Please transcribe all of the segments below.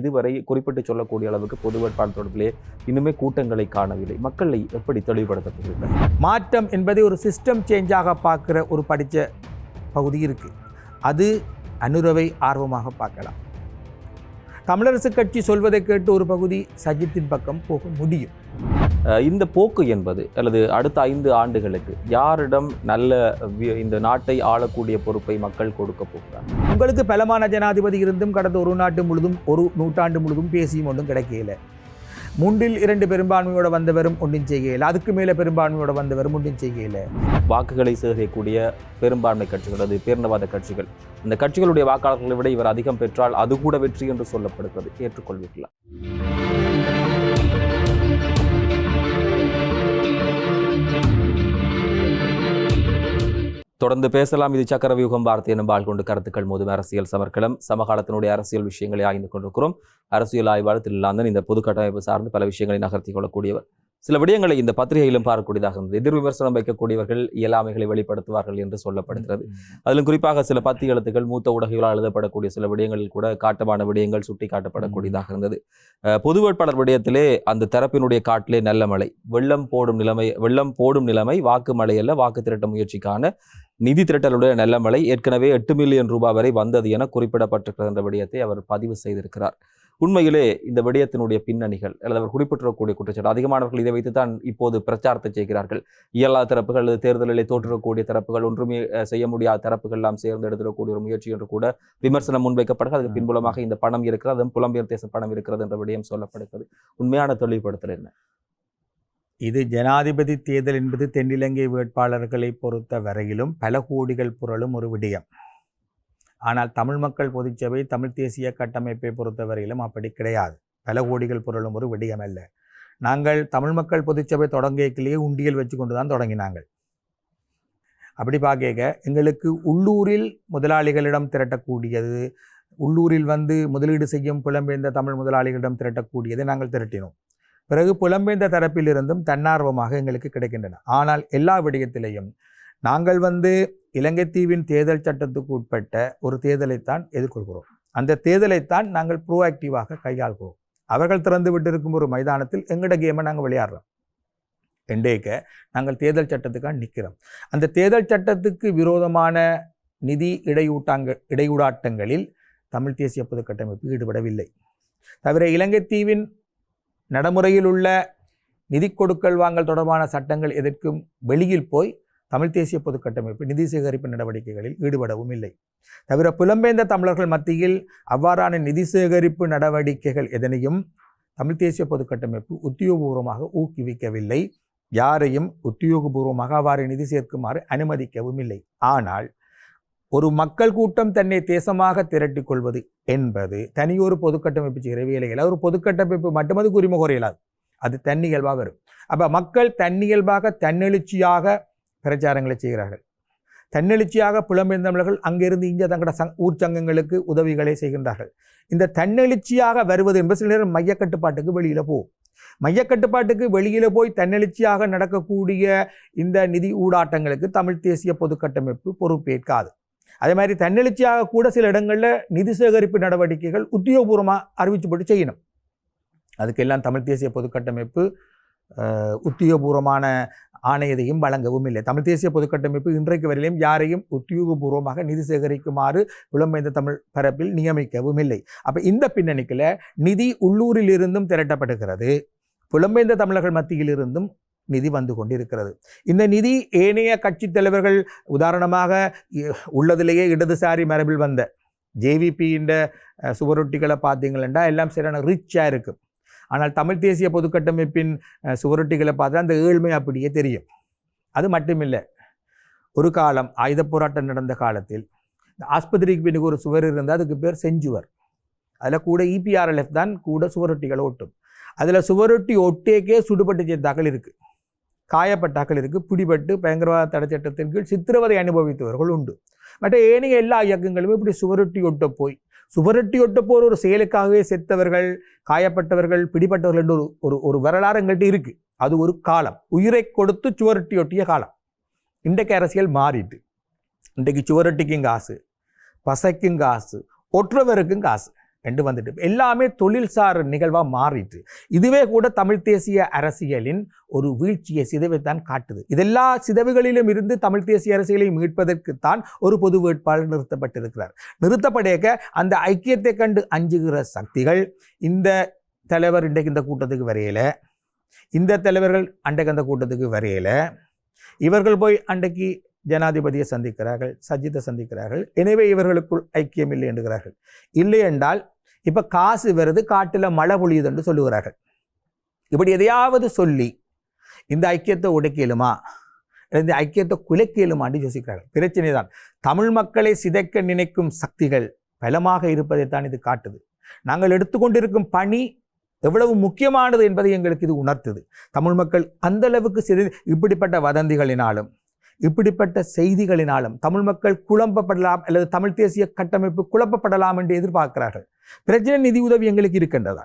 இதுவரை குறிப்பிட்டு சொல்லக்கூடிய அளவுக்கு பொது வேட்பாளர் தொடர்பிலே இன்னுமே கூட்டங்களை காணவில்லை. மக்களை எப்படி தெளிவுபடுத்த மாற்றம் என்பதை ஒரு சிஸ்டம் சேஞ்சாக பார்க்குற ஒரு படித்த பகுதி இருக்குது அது அனுரவை ஆர்வமாக பார்க்கலாம். தமிழரசு கட்சி சொல்வதை கேட்டு ஒரு பகுதி சஜித்தின் பக்கம் போக முடியும். இந்த போக்கு என்பது அல்லது அடுத்த ஐந்து ஆண்டுகளுக்கு யாரிடம் நல்ல இந்த நாட்டை ஆளக்கூடிய பொறுப்பை மக்கள் கொடுக்க போகிறார்? உங்களுக்கு பலமான ஜனாதிபதி இருந்தும் கடந்த ஒரு நாட்டு முழுதும் ஒரு நூற்றாண்டு முழுதும் பேசியும் ஒன்றும் கிடைக்கல. முண்டில் இரண்டு பெரும்பான்மையோட வந்தவரும் ஒன்றும் செய்கையில் அதுக்கு மேலே பெரும்பான்மையோட வந்தவரும் ஒன்றும் செய்கையில். வாக்குகளை சேகரிக்கக்கூடிய பெரும்பான்மை கட்சிகள் அது பேரினவாத கட்சிகள். இந்த கட்சிகளுடைய வாக்காளர்களை விட இவர் அதிகம் பெற்றால் அது கூட வெற்றி என்று சொல்லப்படுகிறது. ஏற்றுக்கொள்வீர்களா? தொடர்ந்து பேசலாம். இது சக்கரவியூகம் வார்த்தை எனும் பால் கொண்டு கருத்துக்கள் மோதும் அரசியல் சமர்க்களம். சமகாலத்தினுடைய அரசியல் விஷயங்களை ஆய்ந்து கொண்டிருக்கிறோம். அரசியல் ஆய்வாளர் திரு லாந்தன் இந்த பொது கட்டமைப்பு சார்ந்து பல விஷயங்களை நகர்த்தி கொள்ளக்கூடியவர். சில விடயங்களை இந்த பத்திரிகையிலும் பார்க்கக்கூடியதாக இருந்தது. எதிர் விமர்சனம் வைக்கக்கூடியவர்கள் இயலாமைகளை வெளிப்படுத்துவார்கள் என்று சொல்லப்படுகிறது. அதிலும் குறிப்பாக சில பத்தி எழுத்துக்கள் மூத்த ஊடகங்களால் எழுதப்படக்கூடிய சில விடயங்களில் கூட காட்டமான விடயங்கள் சுட்டி காட்டப்படக்கூடியதாக இருந்தது. பொது வேட்பாளர் விடயத்திலே அந்த தரப்பினுடைய காட்டிலே நல்ல மழை வெள்ளம் போடும் நிலைமை வெள்ளம் போடும் நிலைமை வாக்கு மழை அல்ல வாக்கு திரட்ட முயற்சிக்கான நிதி திரட்டலுடைய நல்ல மழை ஏற்கனவே எட்டு மில்லியன் ரூபாய் வரை வந்தது என குறிப்பிடப்பட்டிருக்கிற விடயத்தை அவர் பதிவு செய்திருக்கிறார். உண்மையிலே இந்த விடயத்தினுடைய பின்னணிகள் அல்லது அவர் குறிப்பிட்டிருக்கக்கூடிய குற்றச்சாட்டு அதிகமானவர்கள் இதை வைத்து தான் இப்போது பிரச்சாரத்தை செய்கிறார்கள். இயலாத தரப்புகள் அல்லது தேர்தலிலே தோற்றிருக்கக்கூடிய தரப்புகள் ஒன்றுமே செய்ய முடியாத தரப்புகள் எல்லாம் சேர்ந்து எடுத்துடக்கூடிய ஒரு முயற்சி என்று கூட விமர்சனம் முன்வைக்கப்படுகிறது. அதுக்கு பின்புலமாக இந்த பணம் இருக்கிறது அதுவும் புலம்பெயர் தேச பணம் இருக்கிறது என்ற விடயம் சொல்லப்படுகிறது. உண்மையான தெளிவுபடுத்தல் என்ன? இது ஜனாதிபதி தேர்தல் என்பது தென்னிலங்கை வேட்பாளர்களை பொறுத்த வரையிலும் பல கோடிகள் புரளும் ஒரு விடயம். ஆனால் தமிழ் மக்கள் பொதுச்சபை தமிழ் தேசிய கட்டமைப்பை பொறுத்தவரையிலும் அப்படி கிடையாது. பல கோடிகள் புரளும் ஒரு விடயம் அல்ல. நாங்கள் தமிழ் மக்கள் பொதுச்சபை தொடங்கியக்கிலேயே உண்டியல் வச்சு கொண்டு தான் தொடங்கினாங்கள். அப்படி பார்க்க எங்களுக்கு உள்ளூரில் முதலாளிகளிடம் திரட்டக்கூடியது உள்ளூரில் வந்து முதலீடு செய்யும் புலம்பெயர்ந்த தமிழ் முதலாளிகளிடம் திரட்டக்கூடியதை நாங்கள் திரட்டினோம். பிறகு புலம்பெயர்ந்த தரப்பிலிருந்தும் தன்னார்வமாக எங்களுக்கு கிடைக்கின்றன. ஆனால் எல்லா விடயத்திலையும் நாங்கள் வந்து இலங்கை தீவின் தேர்தல் சட்டத்துக்கு உட்பட்ட ஒரு தேர்தலைத்தான் எதிர்கொள்கிறோம். அந்த தேர்தலைத்தான் நாங்கள் ப்ரோஆக்டிவாக கையாள்கிறோம். அவர்கள் திறந்து விட்டிருக்கும் ஒரு மைதானத்தில் எங்கட கேமை நாங்கள் விளையாடுறோம். எண்டேக்க நாங்கள் தேர்தல் சட்டத்துக்காக நிற்கிறோம் அந்த தேர்தல் சட்டத்துக்கு விரோதமான நிதி இடையூட்டாங்க இடையூடாட்டங்களில் தமிழ் தேசிய பொது கட்டமைப்பு ஈடுபடவில்லை. தவிர இலங்கை தீவின் நடைமுறையில் உள்ள நிதி கொடுக்கல் வாங்கல் தொடர்பான சட்டங்கள் எதற்கும் வெளியில் போய் தமிழ் தேசிய பொது கட்டமைப்பு நிதி சேகரிப்பு நடவடிக்கைகளில் ஈடுபடவும் இல்லை. தவிர புலம்பெயர்ந்த தமிழர்கள் மத்தியில் அவ்வாறான நிதி சேகரிப்பு நடவடிக்கைகள் எதனையும் தமிழ் தேசிய பொது கட்டமைப்பு உத்தியோகபூர்வமாக ஊக்குவிக்கவில்லை. யாரையும் உத்தியோகபூர்வமாக அவ்வாறு நிதி சேர்க்குமாறு அனுமதிக்கவும் இல்லை. ஆனால் ஒரு மக்கள் கூட்டம் தன்னை தேசமாக திரட்டிக் கொள்வது என்பது தனியொரு பொதுக்கட்டமைப்பு செய்கிற வேலைகள் ஒரு பொதுக்கட்டமைப்பு மட்டும் அது உரிமை அது தன்னியல்பாக வரும். அப்போ மக்கள் தன்னியல்பாக தன்னெழுச்சியாக பிரச்சாரங்களை செய்கிறார்கள். தன்னெழுச்சியாக புலம்பெயர்ந்தவர்கள் அங்கிருந்து இங்கே தங்களோட சங் ஊர் சங்கங்களுக்கு உதவிகளை செய்கின்றார்கள். இந்த தன்னெழுச்சியாக வருவது என்பது சில நேரம் மையக்கட்டுப்பாட்டுக்கு வெளியில் போகும். மையக்கட்டுப்பாட்டுக்கு வெளியில் போய் தன்னெழுச்சியாக நடக்கக்கூடிய இந்த நிதி ஊடாட்டங்களுக்கு தமிழ் தேசிய பொதுக்கட்டமைப்பு பொறுப்பேற்காது. அதே மாதிரி தன்னெழுச்சியாக கூட சில இடங்களில் நிதி சேகரிப்பு நடவடிக்கைகள் உத்தியோகபூர்வமாக அறிவிச்சுப்பட்டு செய்யணும். அதுக்கெல்லாம் தமிழ் தேசிய பொதுக்கட்டமைப்பு உத்தியோகபூர்வமான ஆணையதையும் வழங்கவும் இல்லை. தமிழ் தேசிய பொதுக்கட்டமைப்பு இன்றைக்கு வரையிலும் யாரையும் உத்தியோகபூர்வமாக நிதி சேகரிக்குமாறு புலம்பெயர்ந்த தமிழ் பரப்பில் நியமிக்கவும் இல்லை. அப்போ இந்த பின்னணிக்கில் நிதி உள்ளூரில் இருந்தும் திரட்டப்படுகிறது புலம்பெயர்ந்த தமிழர்கள் மத்தியிலிருந்தும் நிதி வந்து கொண்டிருக்கிறது. இந்த நிதி ஏனைய கட்சித் தலைவர்கள் உதாரணமாக இ- உள்ளதிலேயே இடதுசாரி மரபில் வந்த ஜேவிபியின் சுவரொட்டிகளை பார்த்தீங்களா எல்லாம் சரியான ரிச்சாக இருக்குது ஆனால் தமிழ் தேசிய பொதுக்கட்டமைப்பின் சுவரொட்டிகளை பார்த்தா அந்த ஏழ்மை அப்படியே தெரியும். அது மட்டுமில்லை ஒரு காலம் ஆயுதப் போராட்டம் நடந்த காலத்தில் இந்த ஆஸ்பத்திரிக்கு பின்னுக்கு ஒரு சுவர் இருந்தால் அதுக்கு பேர் செஞ்சுவர். அதில் கூட இபிஆர்எல்எஃப் தான் கூட சுவரொட்டிகளை ஒட்டும் அதில் சுவரொட்டி ஒட்டேக்கே சுடுபட்டு சேர்த்தாக்கள் இருக்குது காயப்பட்டாக்கள் இருக்குது பிடிபட்டு பயங்கரவாத தடை சட்டத்தின் கீழ் சித்திரவதை அனுபவித்தவர்கள் உண்டு. மற்ற ஏனைய எல்லா இயக்கங்களுமே இப்படி சுவரொட்டி ஒட்ட போய் சுவரொட்டி ஒட்ட போகிற ஒரு செயலுக்காகவே செத்தவர்கள் காயப்பட்டவர்கள் பிடிபட்டவர்கள் என்று ஒரு ஒரு ஒரு வரலாறு எங்கள்கிட்ட இருக்குது அது ஒரு காலம். உயிரை கொடுத்து சுவரொட்டி ஒட்டிய காலம். இன்றைக்கு அரசியல் மாறிட்டு. இன்றைக்கு சுவரொட்டிக்கும் காசு பசைக்கும் காசு ஒற்றவருக்கும் காசு. என்று வந்துட்டு. எல்லாமே தொழில்சார் நிகழ்வாக மாறிட்டு. இதுவே கூட தமிழ் தேசிய அரசியலின் ஒரு வீழ்ச்சியை சிதைவைத்தான் காட்டுது. இதெல்லா சிதைவுகளிலும் இருந்து தமிழ் தேசிய அரசியலை மீட்பதற்குத்தான் ஒரு பொது வேட்பாளர் நிறுத்தப்பட்டிருக்கிறார். நிறுத்தப்படையக அந்த ஐக்கியத்தை கண்டு அஞ்சுகிற சக்திகள் இந்த தலைவர் இன்றைக்கு இந்த கூட்டத்துக்கு வரையல இந்த தலைவர்கள் அன்றைக்கு அந்த கூட்டத்துக்கு வரையல இவர்கள் போய் அன்றைக்கு ஜனாதிபதியை சந்திக்கிறார்கள் சஜித்தை சந்திக்கிறார்கள். எனவே இவர்களுக்குள் ஐக்கியம் இல்லை என்கிறார்கள். இல்லை என்றால் இப்போ காசு வருது காட்டில் மழை பொழியுதுன்னு சொல்லுகிறார்கள். இப்படி எதையாவது சொல்லி இந்த ஐக்கியத்தை உடைக்கலுமா இந்த ஐக்கியத்தை குலைக்கலுமான்னு யோசிக்கிறார்கள். பிரச்சனை தான் தமிழ் மக்களை சிதைக்க நினைக்கும் சக்திகள் பலமாக இருப்பதைத்தான் இது காட்டுது. நாங்கள் எடுத்துக்கொண்டிருக்கும் பணி எவ்வளவு முக்கியமானது என்பதை எங்களுக்கு இது உணர்த்துது. தமிழ் மக்கள் அந்த அளவுக்கு சிதை இப்படிப்பட்ட வதந்திகளினாலும் இப்படிப்பட்ட செய்திகளினாலும் தமிழ் மக்கள் குழம்பப்படலாம் அல்லது தமிழ் தேசிய கட்டமைப்பு குழப்பப்படலாம் என்று எதிர்பார்க்கிறார்கள். பிரச்சனை நிதி உதவி எங்களுக்கு இருக்கின்றதா?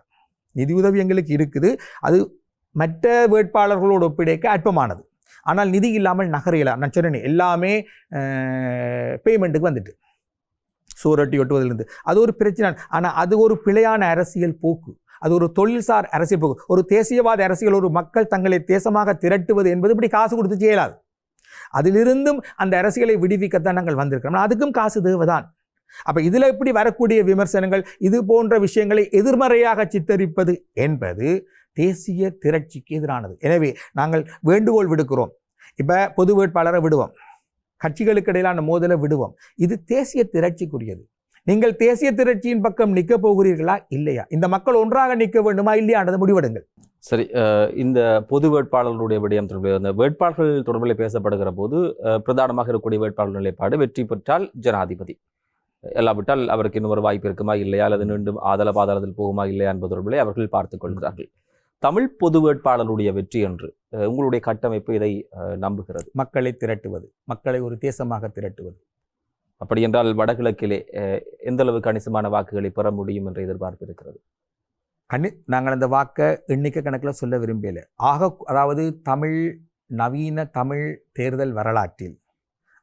நிதி உதவி எங்களுக்கு இருக்குது. அது மற்ற வேட்பாளர்களோடு ஒப்பிடைக்க அற்பமானது. ஆனால் நிதி இல்லாமல் நகரையில நான் சொன்னேன் எல்லாமே பேமெண்ட்டுக்கு வந்துட்டு. சூரட்டி ஒட்டுவதிலிருந்து. அது ஒரு பிரச்சனை. ஆனால் அது ஒரு பிழையான அரசியல் போக்கு. அது ஒரு தொழில்சார் அரசியல் போக்கு. ஒரு தேசியவாத அரசியல் ஒரு மக்கள் தங்களை தேசமாக திரட்டுவது என்பது இப்படி காசு கொடுத்து செய்யலாது. அதிலிருந்தும் அந்த அரசியலை விடுவிக்கத்தான் நாங்கள் வந்திருக்கிறோம். அதுக்கும் காசு தேவைதான். அப்போ இதில் எப்படி வரக்கூடிய விமர்சனங்கள் இது போன்ற விஷயங்களை எதிர்மறையாக சித்தரிப்பது என்பது தேசிய திரட்சிக்கு எதிரானது. எனவே நாங்கள் வேண்டுகோள் விடுக்கிறோம். இப்போ பொது வேட்பாளரை விடுவோம். கட்சிகளுக்கு இடையிலான மோதலை விடுவோம். இது தேசிய திரட்சிக்குரியது. நீங்கள் தேசிய திரட்சியின் பக்கம் நிற்க போகிறீர்களா? இல்லையா? இந்த மக்கள் ஒன்றாக நிற்க வேண்டுமா? இல்லையான்றதை முடிவெடுங்கள். சரி இந்த பொது வேட்பாளர்களுடைய விடயம் தொடர்பில் அந்த வேட்பாளர்கள் தொடர்பில் பேசப்படுகிற போது பிரதானமாக இருக்கக்கூடிய வேட்பாளர் நிலைப்பாடு வெற்றி பெற்றால் ஜனாதிபதி. இல்லாவிட்டால் அவருக்கு இன்னும் ஒரு வாய்ப்பு இருக்குமா? இல்லையா? அல்லது மீண்டும் ஆதல பாதாளத்தில் போகுமா? இல்லையா? என்பது தொடர்பிலே அவர்கள் பார்த்துக் கொள்கிறார்கள். தமிழ் பொது வேட்பாளருடைய வெற்றி என்று உங்களுடைய கட்டமைப்பு இதை நம்புகிறது. மக்களை திரட்டுவது மக்களை ஒரு தேசமாக திரட்டுவது. அப்படி என்றால் வடகிழக்கிலே எந்த அளவு கணிசமான வாக்குகளை பெற முடியும் என்ற எதிர்பார்ப்பு இருக்கிறது? கண்ணி நாங்கள் அந்த வாக்கை எண்ணிக்கை கணக்கில் சொல்ல விரும்பல ஆக அதாவது தமிழ் நவீன தமிழ் தேர்தல் வரலாற்றில்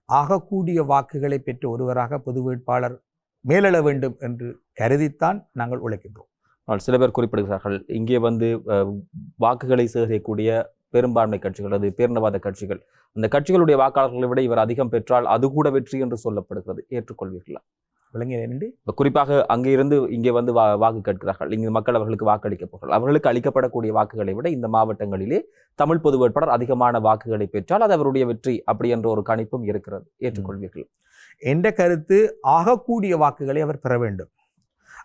ஆகக்கூடிய வாக்குகளை பெற்ற ஒருவராக பொது வேட்பாளர் மேலெழ வேண்டும் என்று கருதித்தான் நாங்கள் உழைக்கின்றோம். ஆனால் சில பேர் குறிப்பிடுகிறார்கள் இங்கே வந்து வாக்குகளை சேகரிக்கக்கூடிய பெரும்பான்மை கட்சிகள் அது பேரினவாத கட்சிகள். அந்த கட்சிகளுடைய வாக்காளர்களை விட இவர் அதிகம் பெற்றால் அது கூட வெற்றி என்று சொல்லப்படுகிறது. ஏற்றுக்கொள்வீர்களா? விளங்கிய நின்று இப்ப குறிப்பாக அங்கே இருந்து இங்கே வந்து வா வாக்கு கேட்கிறார்கள். இங்கு மக்கள் அவர்களுக்கு வாக்களிக்க போகிறார்கள். அவர்களுக்கு அளிக்கப்படக்கூடிய வாக்குகளை விட இந்த மாவட்டங்களிலே தமிழ் பொது வேட்பாளர் அதிகமான வாக்குகளை பெற்றால் அது அவருடைய வெற்றி அப்படி என்ற ஒரு கணிப்பும் இருக்கிறது. ஏற்றுக்கொள்வீர்கள்? என்ற கருத்து ஆகக்கூடிய வாக்குகளை அவர் பெற வேண்டும்.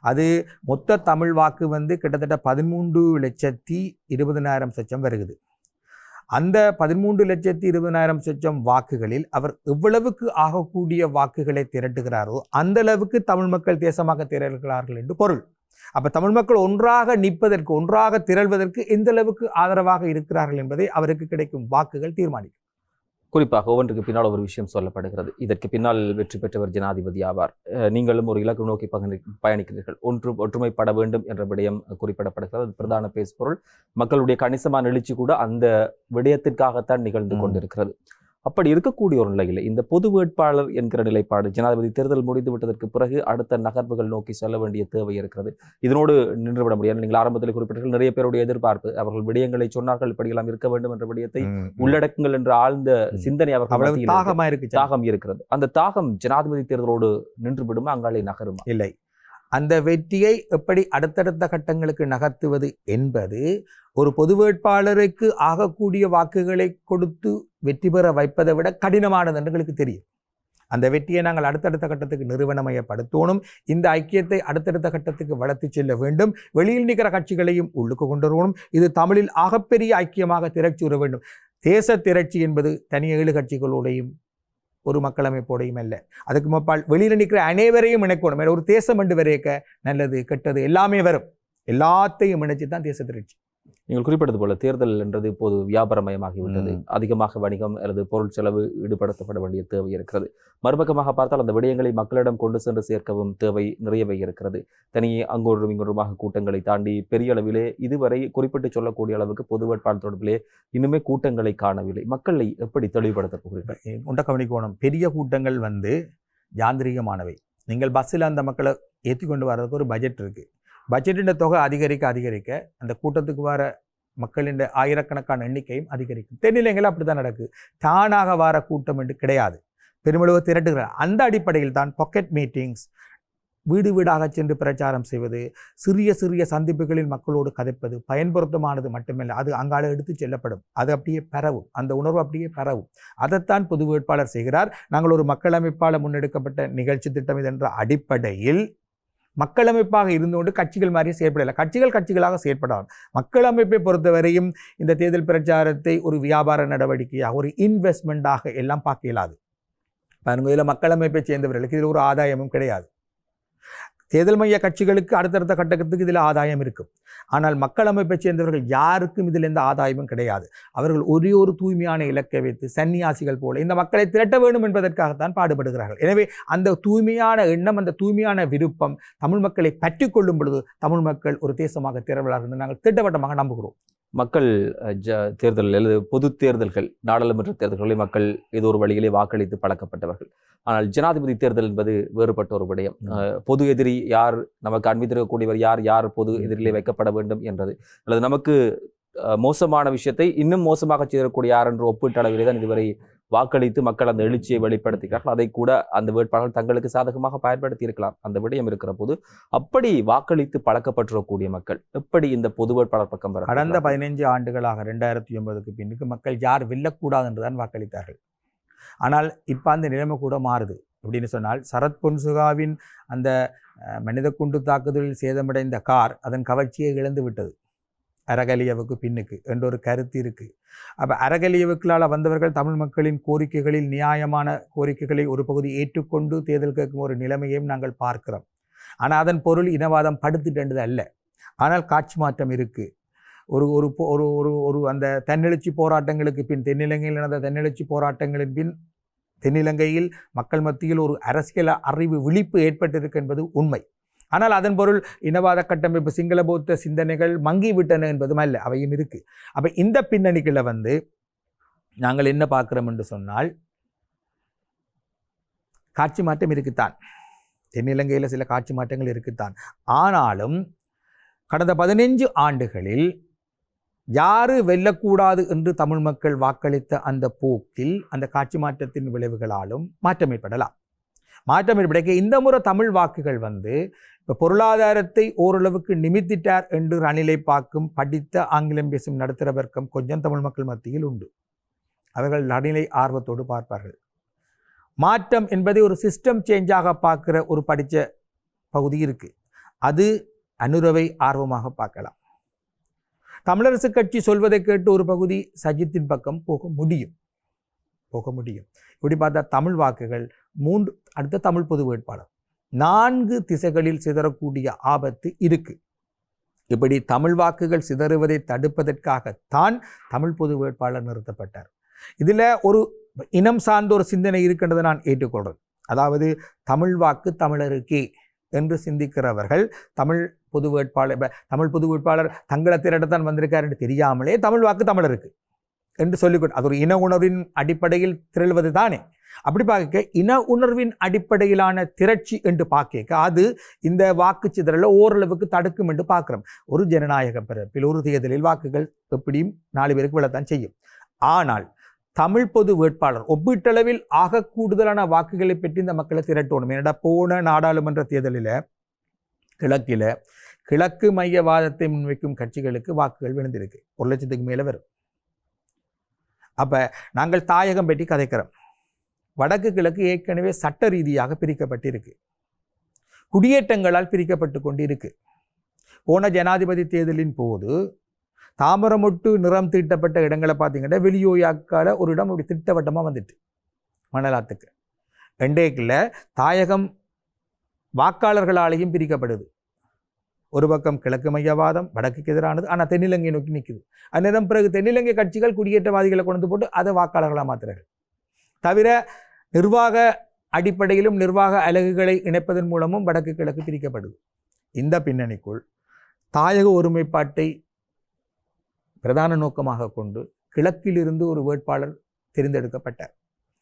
அது மொத்த தமிழ் வாக்கு வந்து கிட்டத்தட்ட பதிமூன்று லட்சத்தி இருபதனாயிரம் சொச்சம் வருகுது. அந்த பதிமூன்று லட்சத்தி இருபதாயிரம் சொச்சம் வாக்குகளில் அவர் எவ்வளவுக்கு ஆகக்கூடிய வாக்குகளை திரட்டுகிறாரோ அந்த அளவுக்கு தமிழ் மக்கள் தேசமாக திரள்கிறார்கள் என்று பொருள். அப்போ தமிழ் மக்கள் ஒன்றாக நிற்பதற்கு ஒன்றாக திரள்வதற்கு எந்த அளவுக்கு ஆதரவாக இருக்கிறார்கள் என்பதை அவருக்கு கிடைக்கும் வாக்குகள் தீர்மானிக்கும். குறிப்பாக ஒவ்வொன்றுக்கு பின்னால் ஒரு விஷயம் சொல்லப்படுகிறது. இதற்கு பின்னால் வெற்றி பெற்றவர் ஜனாதிபதி ஆவார். நீங்களும் ஒரு இலக்கு நோக்கி பயணிக்கிறீர்கள். ஒன்று ஒற்றுமைப்பட வேண்டும் என்ற விடயம் குறிப்பிடப்படுகிறது. அது பிரதான பேசுபொருள். மக்களுடைய கணிசமான எழுச்சி கூட அந்த விடயத்திற்காகத்தான் நிகழ்ந்து. கொண்டிருக்கிறது. அப்படி இருக்கக்கூடிய ஒரு நிலையில் இந்த பொது வேட்பாளர் என்கிற நிலைப்பாடு ஜனாதிபதி தேர்தல் முடிந்து விட்டதற்கு பிறகு அடுத்த நகர்வுகள் நோக்கி செல்ல வேண்டிய தேவை இருக்கிறது. இதனோடு நின்றுவிட முடியாது. நீங்கள் ஆரம்பத்தில் குறிப்பிட்டீர்கள் நிறைய பேருடைய எதிர்பார்ப்பு. அவர்கள் விடயங்களை சொன்னார்கள் இப்படியெல்லாம் இருக்க வேண்டும் என்ற விடயத்தை உள்ளடக்குங்கள் என்ற ஆழ்ந்த. சிந்தனை அவர்கள். தாகமா இருக்கிறது. அந்த தாகம் ஜனாதிபதி தேர்தலோடு நின்று விடுமா அங்காலே நகருமா? இல்லை. அந்த வெற்றியை எப்படி அடுத்தடுத்த கட்டங்களுக்கு நகர்த்துவது என்பது ஒரு பொது வேட்பாளருக்கு ஆகக்கூடிய வாக்குகளை கொடுத்து வெற்றி பெற வைப்பதை விட கடினமானது என்று எங்களுக்கு தெரியும். அந்த வெற்றியை நாங்கள் அடுத்தடுத்த கட்டத்துக்கு நிறுவனமயப்படுத்தணும். இந்த ஐக்கியத்தை அடுத்தடுத்த கட்டத்துக்கு வளர்த்து செல்ல வேண்டும். வெளியில் நிற்கிற கட்சிகளையும் உள்ளுக்கு கொண்டு வரணும். இது தமிழில் ஆகப்பெரிய ஐக்கியமாக திரட்சி வர வேண்டும். தேச திரட்சி என்பது தனி ஏழு கட்சிகளோடையும் ஒரு மக்களமைப்போடையும் அல்ல. அதுக்கு முப்பால் வெளியில் நிற்கிற அனைவரையும் இணைக்கணும். ஒரு தேசம் என்று வரையக்க நல்லது கெட்டது எல்லாமே வரும். எல்லாத்தையும் இணைச்சி தான் தேச திருச்சி நீங்கள் குறிப்பிட்டது போல தேர்தல் என்றது இப்போது வியாபாரமயமாகிவிட்டது. அதிகமாக வணிகம் அல்லது பொருள் செலவு ஈடுபடுத்தப்பட வேண்டிய தேவை இருக்கிறது. மறுபக்கமாக பார்த்தால் அந்த விடயங்களை மக்களிடம் கொண்டு சென்று சேர்க்கவும் தேவை நிறையவை இருக்கிறது. தனியே அங்கொன்றும் இங்கொன்றுமாக கூட்டங்களை தாண்டி பெரிய அளவிலே இதுவரை குறிப்பிட்டு சொல்லக்கூடிய அளவுக்கு பொது வேட்பாளர் தொடர்பிலே இன்னுமே கூட்டங்களை காணவில்லை. மக்களை எப்படி தெளிவுபடுத்த போகிறீர்கள்? உண்ட கவனிக்கணும் பெரிய கூட்டங்கள் வந்து யாந்திரிகமானவை. நீங்கள் பஸ்ஸில் அந்த மக்களை ஏற்றி கொண்டு வர்றதுக்கு ஒரு பட்ஜெட் இருக்குது பட்ஜெட்டின் தொகை அதிகரிக்க அதிகரிக்க அந்த கூட்டத்துக்கு வர மக்களின் ஆயிரக்கணக்கான எண்ணிக்கையும் அதிகரிக்கும். தென்னிலங்கையில் அப்படி தான் நடக்குது. தானாக வர கூட்டம் என்று கிடையாது. பெருமளவு திரட்டுகிறார். அந்த அடிப்படையில் தான் பாக்கெட் மீட்டிங்ஸ் வீடு வீடாக சென்று பிரச்சாரம் செய்வது சிறிய சிறிய சந்திப்புகளில் மக்களோடு கதைப்பது பயன்படுத்தமானது மட்டுமல்ல அது அங்கால எடுத்து செல்லப்படும். அது அப்படியே பரவும். அந்த உணர்வு அப்படியே பரவும். அதைத்தான் பொது வேட்பாளர் செய்கிறார். நாங்கள் ஒரு மக்கள் அமைப்பால் முன்னெடுக்கப்பட்ட நிகழ்ச்சி திட்டம் இது என்ற அடிப்படையில் மக்களமைப்பாக இருந்து கொண்டு கட்சிகள் மாதிரி செயற்படலை. கட்சிகள் கட்சிகளாக செயற்படலாம். மக்கள் அமைப்பை பொறுத்தவரையும் இந்த தேர்தல் பிரச்சாரத்தை ஒரு வியாபார நடவடிக்கையாக ஒரு இன்வெஸ்ட்மெண்ட்டாக எல்லாம் பார்க்க இயலாது. பாருங்க இதில் மக்களமைப்பை சேர்ந்தவர்களுக்கு இதில் ஒரு ஆதாயமும் கிடையாது. தேர்தல் மைய கட்சிகளுக்கு அடுத்தடுத்த கட்டத்துக்கு இதில் ஆதாயம் இருக்கும். ஆனால் மக்கள் அமைப்பை சேர்ந்தவர்கள் யாருக்கும் இதில் எந்த ஆதாயமும் கிடையாது. அவர்கள் ஒரே ஒரு தூய்மையான இலக்கை வைத்து சன்னியாசிகள் போல இந்த மக்களை திரட்ட வேண்டும் என்பதற்காகத்தான் பாடுபடுகிறார்கள். எனவே அந்த தூய்மையான எண்ணம் அந்த தூய்மையான விருப்பம் தமிழ் மக்களை பற்றி கொள்ளும் பொழுது தமிழ் மக்கள் ஒரு தேசமாக திரவலார்கள் என்று நாங்கள் திட்டவட்டமாக நம்புகிறோம். மக்கள் ஜ தேர்தல் அல்லது பொது தேர்தல்கள் நாடாளுமன்ற தேர்தல்களில் மக்கள் ஏதோ ஒரு வழியிலே வாக்களித்து பழக்கப்பட்டவர்கள். ஆனால் ஜனாதிபதி தேர்தல் என்பது வேறுபட்ட ஒரு விடயம். பொது எதிரி யார் நமக்கு அன்பித்திருக்கக்கூடியவர் யார் யார் பொது எதிரிலே வைக்கப்பட வேண்டும் என்றது. அல்லது நமக்கு மோசமான விஷயத்தை இன்னும் மோசமாக செய்யக்கூடிய யார் என்று ஒப்பீட்டு அளவிலே தான் இதுவரை வாக்களித்து மக்கள் அந்த எழுச்சியை வெளிப்படுத்துகிறார்கள். அதை கூட அந்த வேட்பாளர்கள் தங்களுக்கு சாதகமாக பயன்படுத்தி இருக்கலாம். அந்த விடயம் இருக்கிற போது அப்படி வாக்களித்து பழக்கப்பட்டிருக்கக்கூடிய மக்கள் எப்படி இந்த பொது வேட்பாளர் பக்கம் வர கடந்த பதினைஞ்சு ஆண்டுகளாக ரெண்டாயிரத்தி ஒன்பதுக்கு பின்னுக்கு மக்கள் யார் வெல்லக்கூடாது என்றுதான் வாக்களித்தார்கள். ஆனால் இப்போ அந்த நிலைமை கூட மாறுது. அப்படின்னு சொன்னால் சரத் பொன்சுகாவின் அந்த மனித குண்டு தாக்குதலில் சேதமடைந்த கார் அதன் கவர்ச்சியை இழந்து விட்டது. அரகலியவுக்கு பின்னுக்கு என்ற ஒரு கருத்து இருக்குது அப்போ அரகலியவுக்களால் வந்தவர்கள் தமிழ் மக்களின் கோரிக்கைகளில் நியாயமான கோரிக்கைகளை ஒரு பகுதி ஏற்றுக்கொண்டு தேர்தல் கேட்கும் ஒரு நிலைமையையும் நாங்கள் பார்க்கிறோம். ஆனால் அதன் பொருள் இனவாதம் படுத்துட்டது அல்ல. ஆனால் காட்சி மாற்றம் இருக்குது ஒரு ஒரு போ- ஒரு ஒரு ஒரு அந்த தென்னெழுச்சி போராட்டங்களுக்கு பின் தென்னிலங்கையில் நடந்த தென்னெழுச்சி போராட்டங்களின் பின் தென்னிலங்கையில் மக்கள் மத்தியில் ஒரு அரசியல் அறிவு விழிப்பு ஏற்பட்டிருக்கு என்பது உண்மை. ஆனால் அதன் பொருள் இனவாத கட்டமைப்பு சிங்கள பௌத்த சிந்தனைகள் மங்கிவிட்டன என்பதும் அல்ல அவையும் இருக்குது அப்போ இந்த பின்னணிகளை வந்து நாங்கள் என்ன பார்க்குறோம் என்று சொன்னால் காட்சி மாற்றம் இருக்குத்தான். தென்னிலங்கையில் சில காட்சி மாற்றங்கள் இருக்குத்தான். ஆனாலும் கடந்த பதினைஞ்சு ஆண்டுகளில் யாரு வெல்லக்கூடாது என்று தமிழ் மக்கள் வாக்களித்த அந்த போக்கில் அந்த காட்சி மாற்றத்தின் விளைவுகளாலும் மாற்றம் ஏற்படலாம் மாற்றம் ஏற்படக்க இந்த முறை தமிழ் வாக்குகள் வந்து இப்போ பொருளாதாரத்தை ஓரளவுக்கு நிமித்திட்டார் என்று ரணிலை பார்க்கும் படித்த ஆங்கிலம் பேசும் நடுத்தர வர்க்கம் கொஞ்சம் தமிழ் மக்கள் மத்தியில் உண்டு. அவர்கள் ரணிலை ஆர்வத்தோடு பார்ப்பார்கள். மாற்றம் என்பதை ஒரு சிஸ்டம் சேஞ்சாக பார்க்குற ஒரு படித்த பகுதி இருக்குது அது அனுரவை ஆர்வமாக பார்க்கலாம். தமிழரசு கட்சி சொல்வதை கேட்டு ஒரு பகுதி சஜித்தின் பக்கம் போக முடியும். போக முடியும். இப்படி பார்த்தா தமிழ் வாக்குகள் மூன்று அடுத்த தமிழ் பொது வேட்பாளர். நான்கு திசைகளில் சிதறக்கூடிய ஆபத்து இருக்கு. இப்படி தமிழ் வாக்குகள் சிதறுவதை தடுப்பதற்காகத்தான் தமிழ் பொது வேட்பாளர் நிறுத்தப்பட்டார். இதில் ஒரு இனம் சார்ந்த ஒரு சிந்தனை இருக்கின்றதை நான் ஏற்றுக்கொள்கிறேன் அதாவது தமிழ் வாக்கு தமிழருக்கே என்று சிந்திக்கிறவர்கள் தமிழ் பொது வேட்பாளர் தமிழ் பொது வேட்பாளர் தங்களை திரட்டத்தான் வந்திருக்கார் என்று தெரியாமலே தமிழ் வாக்கு தமிழருக்கு என்று சொல்லிக்கொண்டு அது ஒரு இன உணர்வின் அடிப்படையில் திரள்வது தானே. அப்படி பார்க்க இன உணர்வின் அடிப்படையிலான திரட்சி என்று பார்க்க அது இந்த வாக்கு சிதறலை ஓரளவுக்கு தடுக்கும் என்று பார்க்குறோம். ஒரு ஜனநாயக பிறப்பில் ஒரு தேர்தலில் வாக்குகள் எப்படியும் நாலு பேருக்கு விழத்தான் செய்யும். ஆனால் தமிழ் பொது வேட்பாளர் ஒப்பீட்டளவில் ஆக கூடுதலான வாக்குகளை பெற்று இந்த மக்களை திரட்டணும். ஏன்னா போன நாடாளுமன்ற தேர்தலில் கிழக்கில் கிழக்கு மையவாதத்தை முன்வைக்கும் கட்சிகளுக்கு வாக்குகள் விழுந்திருக்கு. ஒரு லட்சத்துக்கு மேலே வரும். அப்போ நாங்கள் தாயகம் பற்றி கதைக்கிறோம். வடக்கு கிழக்கு ஏற்கனவே சட்ட ரீதியாக பிரிக்கப்பட்டிருக்கு. குடியேற்றங்களால் பிரிக்கப்பட்டு கொண்டு இருக்கு போன ஜனாதிபதி தேர்தலின் போது தாமரமொட்டு நிறம் தீட்டப்பட்ட இடங்களை பார்த்தீங்கன்னா வெளியோயாக்கால ஒரு இடம் அப்படி திட்டவட்டமாக வந்துட்டு மணலாத்துக்கு. ரெண்டேக்கில் தாயகம் வாக்காளர்களாலேயும் பிரிக்கப்படுது. ஒரு பக்கம் கிழக்கு மையவாதம் வடக்குக்கு எதிரானது. ஆனால் தென்னிலங்கை நோக்கி நிற்குது அந்நேரம் பிறகு தென்னிலங்கை கட்சிகள் குடியேற்றவாதிகளை கொண்டு போட்டு அதை வாக்காளர்களாக மாற்றுறார்கள் தவிர நிர்வாக அடிப்படையிலும் நிர்வாக அலகுகளை இணைப்பதன் மூலமும் வடக்கு கிழக்கு பிரிக்கப்படுது. இந்த பின்னணிக்குள் தாயக ஒருமைப்பாட்டை பிரதான நோக்கமாக கொண்டு கிழக்கிலிருந்து ஒரு வேட்பாளர் தேர்ந்தெடுக்கப்பட்டார்.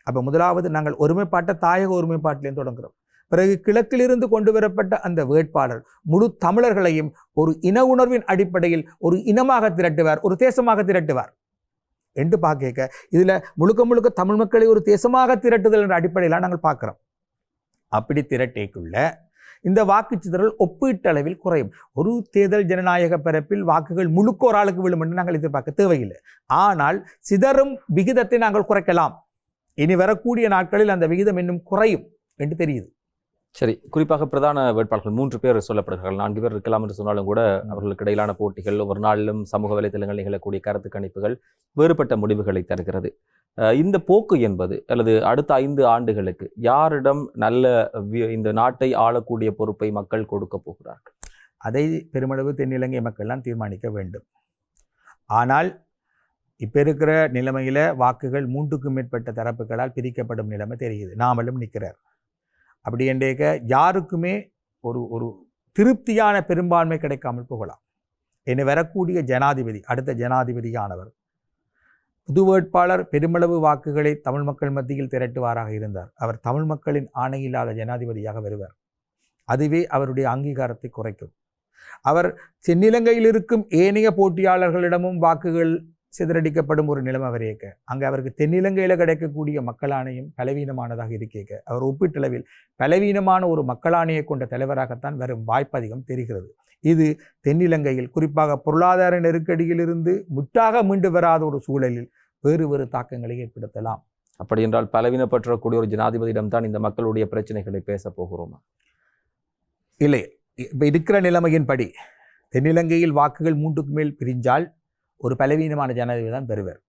அப்போ முதலாவது நாங்கள் ஒருமைப்பாட்டை தாயக ஒருமைப்பாட்டிலேருந்து தொடங்குகிறோம் பிறகு கிழக்கிலிருந்து கொண்டு வரப்பட்ட அந்த வேட்பாளர் முழு தமிழர்களையும் ஒரு இன உணர்வின் அடிப்படையில் ஒரு இனமாக திரட்டுவார் ஒரு தேசமாக திரட்டுவார். என்று பார்க்க இதில் முழுக்க முழுக்க தமிழ் மக்களை ஒரு தேசமாக திரட்டுதல் என்ற அடிப்படையில் நாங்கள் பார்க்குறோம். அப்படி திரட்டிக்குள்ள இந்த வாக்குச்சிதறல் ஒப்பீட்டளவில் குறையும். ஒரு தேர்தல் ஜனநாயக பரப்பில் வாக்குகள் முழுக்க ஒரு ஆளுக்கு விழும் என்று நாங்கள் எதிர்பார்க்க தேவையில்லை. ஆனால் சிதறும் விகிதத்தை நாங்கள் குறைக்கலாம். இனி வரக்கூடிய நாட்களில் அந்த விகிதம் இன்னும் குறையும் என்று தெரியுது. சரி குறிப்பாக பிரதான வேட்பாளர்கள் மூன்று பேர் சொல்லப்படுகிறார்கள். நான்கு பேர் இருக்கலாம் என்று சொன்னாலும் கூட அவர்களுக்கு இடையிலான போட்டிகள் ஒவ்வொரு நாளிலும் சமூக வலைதளங்கள் நிகழக்கூடிய கருத்து கணிப்புகள் வேறுபட்ட முடிவுகளை தருகிறது. இந்த போக்கு என்பது அல்லது அடுத்த ஐந்து ஆண்டுகளுக்கு யாரிடம் நல்ல வி- இந்த நாட்டை ஆளக்கூடிய பொறுப்பை மக்கள் கொடுக்க போகிறார்கள்? அதை பெருமளவு தென்னிலங்கை மக்கள்லாம் தீர்மானிக்க வேண்டும். ஆனால் இப்போ இருக்கிற நிலைமையில் வாக்குகள் மூன்றுக்கும் மேற்பட்ட தரப்புகளால் பிரிக்கப்படும் நிலைமை தெரியுது. நாமளும் நிற்கிறார். அப்படி என்றேக்க யாருக்குமே ஒரு ஒரு திருப்தியான பெரும்பான்மை கிடைக்காமல் போகலாம். என்னை வரக்கூடிய ஜனாதிபதி அடுத்த ஜனாதிபதியானவர் புது வேட்பாளர் பெருமளவு வாக்குகளை தமிழ் மக்கள் மத்தியில் திரட்டுவாராக இருந்தார். அவர் தமிழ் மக்களின் ஆணையில்லாத ஜனாதிபதியாக வருவார். அதுவே அவருடைய அங்கீகாரத்தை குறைக்கும். அவர் தென்னிலங்கையில் இருக்கும் ஏனைய போட்டியாளர்களிடமும் வாக்குகள் சிதறடிக்கப்படும் ஒரு நிலைமை வரையக்க அங்கே அவருக்கு தென்னிலங்கையில் கிடைக்கக்கூடிய மக்களாணையம் பலவீனமானதாக இருக்கேக்க அவர் ஒப்பீட்டளவில் பலவீனமான ஒரு மக்களாணையை கொண்ட தலைவராகத்தான் வரும் வாய்ப்பு அதிகம் தெரிகிறது. இது தென்னிலங்கையில் குறிப்பாக பொருளாதார நெருக்கடியிலிருந்து முற்றாக மீண்டு வராத ஒரு சூழலில் வேறு வேறு தாக்கங்களை ஏற்படுத்தலாம். அப்படி என்றால் பலவீனப்பற்றக்கூடிய ஒரு ஜனாதிபதியிடம் தான் இந்த மக்களுடைய பிரச்சனைகளை பேச போகிறோமா? இல்லை. இப்போ இருக்கிற நிலைமையின்படி தென்னிலங்கையில் வாக்குகள் மூன்றுக்கு மேல் பிரிஞ்சால் ஒரு பலவீனமான ஜனாதிபதி தான் பெறுவர்.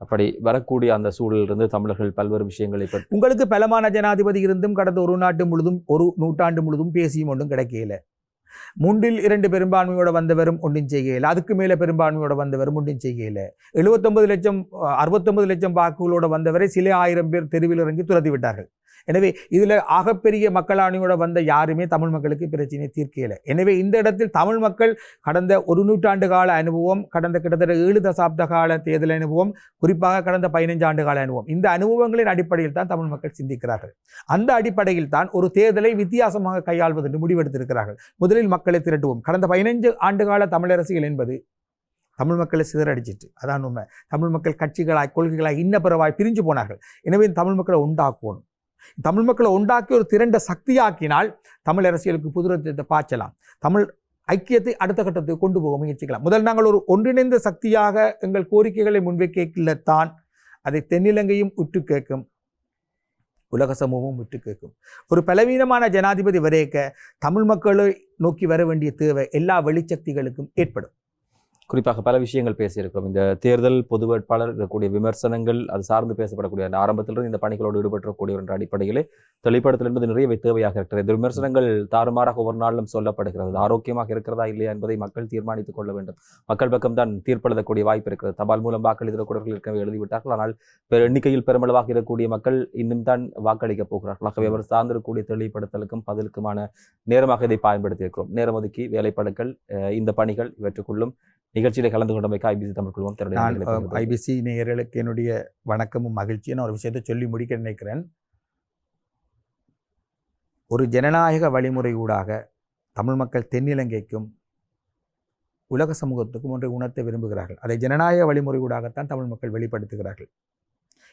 அப்படி வரக்கூடிய அந்த சூழலிலிருந்து தமிழர்கள் பல்வேறு விஷயங்களை பற்றி உங்களுக்கு பலமான ஜனாதிபதி இருந்தும் கடந்த ஒரு நாட்டு முழுதும் ஒரு நூற்றாண்டு முழுதும் பேசியும் ஒன்றும் கிடைக்கல மூன்றில் இரண்டு பெரும்பான்மையோட வந்தவரும் ஒன்றும் செய்யல அதுக்கு மேலே பெரும்பான்மையோட வந்தவரும் ஒன்றும் செய்யல எழுபத்தொன்பது லட்சம் அறுபத்தொன்பது லட்சம் வாக்குகளோட வந்தவரை சில ஆயிரம் பேர் தெருவில் இறங்கி துரத்தி விட்டார்கள் எனவே இதில் ஆகப்பெரிய மக்களாணியோட வந்த யாருமே தமிழ் மக்களுக்கு பிரச்சனையை தீர்க்கலை. எனவே இந்த இடத்தில் தமிழ் மக்கள் கடந்த ஒரு நூற்றாண்டு கால அனுபவம் கடந்த கிட்டத்தட்ட ஏழு தசாப்த கால தேர்தல் அனுபவம் குறிப்பாக கடந்த பதினைஞ்சு ஆண்டு கால அனுபவம் இந்த அனுபவங்களின் அடிப்படையில் தான் தமிழ் மக்கள் சிந்திக்கிறார்கள். அந்த அடிப்படையில் தான் ஒரு தேர்தலை வித்தியாசமாக கையாள்வது என்று முடிவெடுத்திருக்கிறார்கள். முதலில் மக்களை திரட்டுவோம். கடந்த பதினைஞ்சு ஆண்டு கால தமிழ் அரசியல் என்பது தமிழ் மக்களை சிதறடிச்சிட்டு அதான் உண்மை. தமிழ் மக்கள் கட்சிகளாய் கொள்கைகளாய் இன்னபிறவாய் பிரிஞ்சு போனார்கள். எனவே தமிழ் மக்களை உண்டாக்குவோம். தமிழ் மக்களை உண்டாக்கி ஒரு திரண்ட சக்தியாக்கினால் தமிழ் அரசியலுக்கு புதுரத்தை பாய்ச்சலாம். தமிழ் ஐக்கியத்தை அடுத்த கட்டத்துக்கு கொண்டு போக முயற்சிக்கலாம். முதல் நாங்கள் ஒரு ஒன்றிணைந்த சக்தியாக எங்கள் கோரிக்கைகளை முன்வைக்கலத்தான் அதை தென்னிலங்கையும் உற்று கேட்கும். உலக சமூகமும் விட்டு கேட்கும். ஒரு பலவீனமான ஜனாதிபதி வரையக்க தமிழ் மக்களை நோக்கி வர வேண்டிய தேவை எல்லா வெளிச்சக்திகளுக்கும் ஏற்படும். குறிப்பாக பல விஷயங்கள் பேசியிருக்கிறோம். இந்த தேர்தல் பொது வேட்பாளர் இருக்கக்கூடிய விமர்சனங்கள் அது சார்ந்து பேசப்படக்கூடிய அந்த ஆரம்பத்திலிருந்து இந்த பணிகளோடு ஈடுபட்டக்கூடிய என்ற அடிப்படையிலே தெளிப்படுத்தல் என்பது நிறையவே தேவையாக இருக்கிறது. இந்த விமர்சனங்கள் தாறுமாறாக ஒவ்வொரு நாளிலும் சொல்லப்படுகிறது. ஆரோக்கியமாக இருக்கிறதா இல்லையா என்பதை மக்கள் தீர்மானித்துக் கொள்ள வேண்டும். மக்கள் பக்கம் தான் தீர்ப்பெழுதக்கூடிய வாய்ப்பு இருக்கிறது. தபால் மூலம் வாக்களித்திடக்கூடியவர்கள் இருக்கவே எழுதிவிட்டார்கள். ஆனால் பெரு- எண்ணிக்கையில் பெருமளவாக இருக்கக்கூடிய மக்கள் இன்னும் தான் வாக்களிக்கப் போகிறார்கள். ஆகவே அவர் சார்ந்திருக்கக்கூடிய தெளிப்படுத்தலுக்கும் பதிலுக்குமான நேரமாக இதை பயன்படுத்தி இருக்கிறோம் நேரம் ஒதுக்கி வேலைப்படுக்கள் இந்த பணிகள் இவற்றுக்குள்ளும் நிகழ்ச்சியில கலந்து கொண்டமைக்கு ஐபிசி தமிழ் குழுமம் நான். ஐபிசி நேயர்களுக்கு என்னுடைய வணக்கமும் மகிழ்ச்சியும் ஒரு விஷயத்தை சொல்லி முடிக்க நினைக்கிறேன். ஒரு ஜனநாயக வழிமுறை ஊடாக தமிழ் மக்கள் தென்னிலங்கைக்கும் உலக சமூகத்துக்கும் ஒன்றை உணர்த்த விரும்புகிறார்கள். அதை ஜனநாயக வழிமுறை ஊடாகத்தான் தமிழ் மக்கள் வெளிப்படுத்துகிறார்கள்.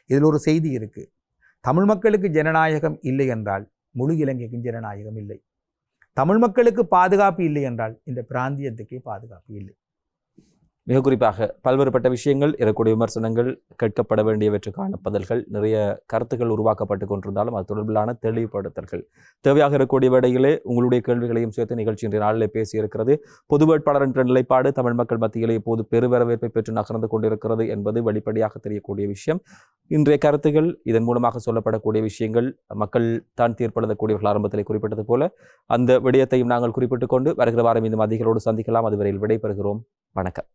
இதில் ஒரு செய்தி இருக்கு. தமிழ் மக்களுக்கு ஜனநாயகம் இல்லை என்றால் முழு இலங்கைக்கும் ஜனநாயகம் இல்லை. தமிழ் மக்களுக்கு பாதுகாப்பு இல்லை என்றால் இந்த பிராந்தியத்துக்கே பாதுகாப்பு இல்லை. மிக குறிப்பாக பல்வேறுபட்ட விஷயங்கள் இருக்கக்கூடிய விமர்சனங்கள் கேட்கப்பட வேண்டியவற்றுக்கான பதில்கள் நிறைய கருத்துக்கள் உருவாக்கப்பட்டு கொண்டிருந்தாலும் அது தொடர்பிலான தெளிவுபடுத்தல்கள். தேவையாக இருக்கக்கூடிய வேடையிலே உங்களுடைய கேள்விகளையும் சேர்த்து நிகழ்ச்சி இன்றைய நாளிலே பேசியிருக்கிறது. பொது வேட்பாளர் என்ற நிலைப்பாடு தமிழ் மக்கள் மத்தியிலே இப்போது பெருவரவேற்பை பெற்று நகர்ந்து கொண்டிருக்கிறது என்பது வெளிப்படையாக தெரியக்கூடிய விஷயம். இன்றைய கருத்துகள் இதன் மூலமாக சொல்லப்படக்கூடிய விஷயங்கள் மக்கள் தான் தீர்ப்பெழுதக்கூடியவர்கள் ஆரம்பத்தில் குறிப்பிட்டது போல அந்த விடயத்தையும் நாங்கள் குறிப்பிட்டுக் கொண்டு வருகிற வாரம் இந்த மதிகளோடு சந்திக்கலாம். அதுவரையில் விடைபெறுகிறோம். வணக்கம்.